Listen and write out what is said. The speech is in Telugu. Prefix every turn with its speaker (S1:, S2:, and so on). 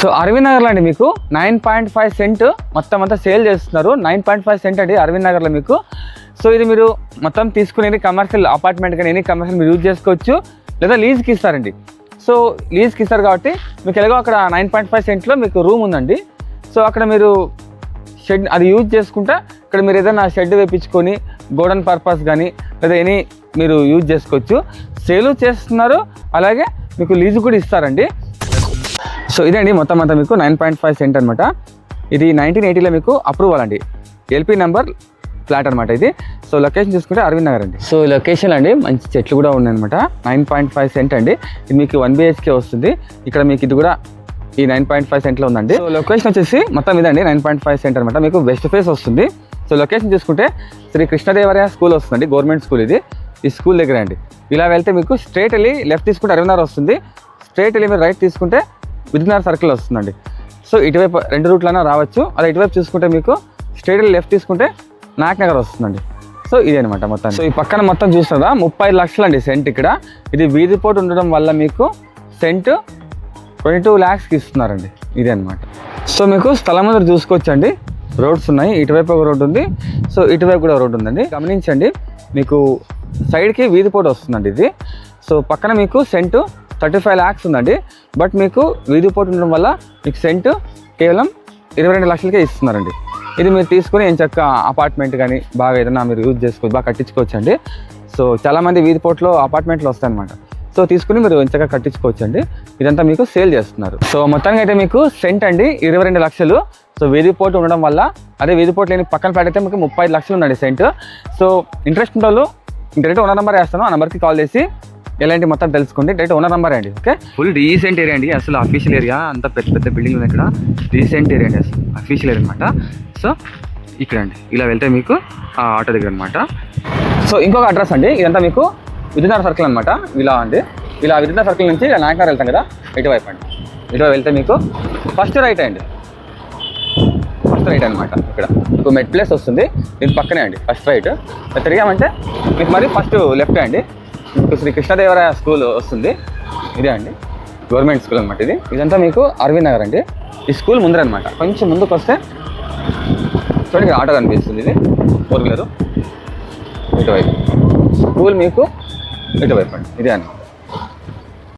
S1: సో అరవింద్ నగర్లో అండి మీకు నైన్ పాయింట్ ఫైవ్ సెంట్ మొత్తం అంతా సేల్ చేస్తున్నారు. నైన్ పాయింట్ ఫైవ్ సెంట్ అండి అరవింద్ నగర్లో మీకు. సో ఇది మీరు మొత్తం తీసుకుని కమర్షియల్ అపార్ట్మెంట్ కానీ ఎనీ కమర్షియల్ మీరు యూజ్ చేసుకోవచ్చు. లేదా లీజ్కి ఇస్తారండి. సో లీజ్కి ఇస్తారు కాబట్టి మీకు ఎలాగో అక్కడ నైన్ పాయింట్ ఫైవ్ సెంట్లో మీకు రూమ్ ఉందండి. సో అక్కడ మీరు షెడ్ అది యూజ్ చేసుకుంటా ఇక్కడ మీరు ఏదైనా షెడ్ వేపించుకొని గోడన్ పర్పస్ కానీ లేదా ఎనీ మీరు యూజ్ చేసుకోవచ్చు. సేలు చేస్తున్నారు. అలాగే మీకు లీజు కూడా ఇస్తారండి. సో ఇదండి మొత్తం అంతా మీకు నైన్ పాయింట్ ఫైవ్ సెంట్ అనమాట ఇది నైన్టీన్ ఎయిటీలో మీకు అప్రూవల్ అండి ఎల్పీ నెంబర్ ఫ్లాట్ అనమాట ఇది. సో లొకేషన్ చూసుకుంటే అరవింద్ నగర్ అండి. సో లొకేషన్ అండి మంచి చెట్లు కూడా ఉన్నాయన్నమాట. నైన్ పాయింట్ ఫైవ్ సెంట్ అండి. ఇది మీకు వన్ బిహెచ్కే వస్తుంది. ఇక్కడ మీకు ఇది కూడా ఈ నైన్ పాయింట్ ఫైవ్ సెంట్లో ఉందండి. సో లొకేషన్ వచ్చేసి మొత్తం ఇదండి నైన్ పాయింట్ ఫైవ్ సెంట్ అనమాట మీకు వెస్ట్ ఫేస్ వస్తుంది. సో లొకేషన్ చూసుకుంటే శ్రీ కృష్ణదేవరాయ స్కూల్ వస్తుందండి గవర్నమెంట్ స్కూల్ ఇది. ఈ స్కూల్ దగ్గర అండి. ఇలా వెళ్తే మీకు స్ట్రేట్ వెళ్ళి లెఫ్ట్ తీసుకుంటే అరవింద్ నగర్ వస్తుంది. స్ట్రేట్ వెళ్ళి మీరు రైట్ తీసుకుంటే విద్యునగర్ సర్కిల్ వస్తుందండి. సో ఇటువైపు రెండు రూట్లైనా రావచ్చు. అలా ఇటువైపు చూసుకుంటే మీకు స్ట్రేట్ లెఫ్ట్ తీసుకుంటే నాక్ నగర్ వస్తుందండి. సో ఇదే అనమాట మొత్తం సో ఈ పక్కన మొత్తం చూస్తుందా ముప్పై లక్షలు అండి సెంట్ ఇక్కడ. ఇది వీధి పోటు ఉండడం వల్ల మీకు సెంట్ ట్వంటీ టూ ల్యాక్స్కి ఇస్తున్నారండి. ఇదే అనమాట సో మీకు స్థలం ముందర చూసుకోవచ్చండి. రోడ్స్ ఉన్నాయి. ఇటువైపు ఒక రోడ్డు ఉంది. సో ఇటువైపు కూడా రోడ్డు ఉందండి. గమనించండి. మీకు సైడ్కి వీధి పోటు వస్తుందండి ఇది. సో పక్కన మీకు సెంటు థర్టీ ఫైవ్ ల్యాక్స్ ఉందండి. బట్ మీకు వీధి పోటు ఉండడం వల్ల మీకు సెంటు కేవలం ఇరవై రెండు లక్షలకే ఇస్తున్నారండి. ఇది మీరు తీసుకుని ఏం చక్క అపార్ట్మెంట్ కానీ బాగా ఏదైనా మీరు యూజ్ చేసుకోవచ్చు బాగా కట్టించుకోవచ్చు అండి సో చాలామంది వీధి పోట్లో అపార్ట్మెంట్లు వస్తాయన్నమాట. సో తీసుకుని మీరు ఎంచగా కట్టించుకోవచ్చు అండి ఇదంతా మీకు సేల్ చేస్తున్నారు. సో మొత్తానికి అయితే మీకు సెంట్ అండి ఇరవై రెండు లక్షలు. సో వీధి పోటు ఉండడం వల్ల అదే వీధి పోటు లేని పక్కన ఫ్లాట్ అయితే మీకు ముప్పై లక్షలు ఉందండి సెంట్. సో ఇంట్రెస్ట్ ఉన్న వాళ్ళు డైరెక్ట్ ఓనర్ నెంబర్ వేస్తాను ఆ నెంబర్కి కాల్ చేసి ఎలాంటి మొత్తం తెలుసుకోండి డైరెక్ట్ ఓనర్ నెంబర్ అండి ఓకే? ఫుల్ డీసెంట్ ఏరియా అండి అసలు అఫీషియల్ ఏరియా. అంత పెద్ద పెద్ద బిల్డింగ్ ఉంది ఇక్కడ. డీసెంట్ ఏరియా అండి అసలు అఫీషియల్ ఏరియా అనమాట సో ఇక్కడ అండి. ఇలా వెళ్తే మీకు ఆ ఆటో దగ్గర అనమాట సో ఇంకొక అడ్రస్ అండి. ఇదంతా మీకు విద్యునగర్ సర్కిల్ అనమాట ఇలా అండి. ఇలా విద్యునగర్ సర్కిల్ నుంచి ఇలా నాయకనగర్ వెళ్తాం కదా ఇటువైపు అండి. ఇటువైపు వెళ్తే మీకు ఫస్ట్ రైట్ అండి. ఫస్ట్ రైట్ అనమాట ఇక్కడ. మీకు మెడ్ ప్లేస్ వస్తుంది. దీని పక్కనే అండి ఫస్ట్ రైట్ తిరిగామంటే మీకు మరి ఫస్ట్ లెఫ్ట్ అండి. శ్రీ కృష్ణదేవరాయ స్కూల్ వస్తుంది. ఇదే అండి. గవర్నమెంట్ స్కూల్ అనమాట ఇది. ఇదంతా మీకు అరవింద్ నగర్ అండి. ఈ స్కూల్ ముందర అనమాట కొంచెం ముందుకు వస్తే చూడండి ఆటో కనిపిస్తుంది ఇది. ఫోర్ వీలరు ఇటువైపు. స్కూల్ మీకు ఇటువైపు అండి. ఇదే అండి.